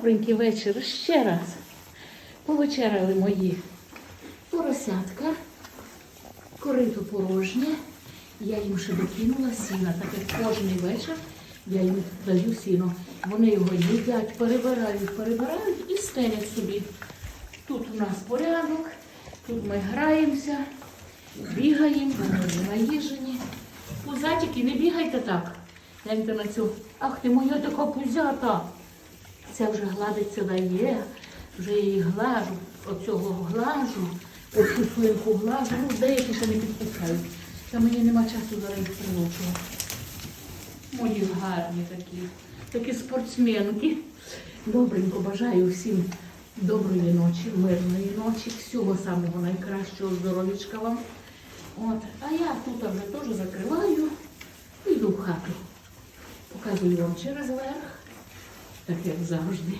Добренький вечір ще раз. Повечеряли мої поросятка, корито порожнє. Я їм ще докинула сіна, так як кожен вечір я їм даю сіно. Вони його їдять, перебирають, перебирають і стелять собі. Тут у нас порядок, тут ми граємося, бігаємо, вони наїжені. Пузатики, не бігайте так. Гляньте на цю. Ах ти моя така пузята. Це вже гладиться дає, вже її глажу, оцього глажу, оцю свинку глажу, ну деякі ще не підпускають. Та мені нема часу зараз їх. Мої гарні такі, такі спортсменки. Добренько бажаю всім доброї ночі, мирної ночі, всього самого найкращого здоров'ячка вам. От. А я тут вже теж закриваю і йду в хату. Показую вам через верх, так як завжди.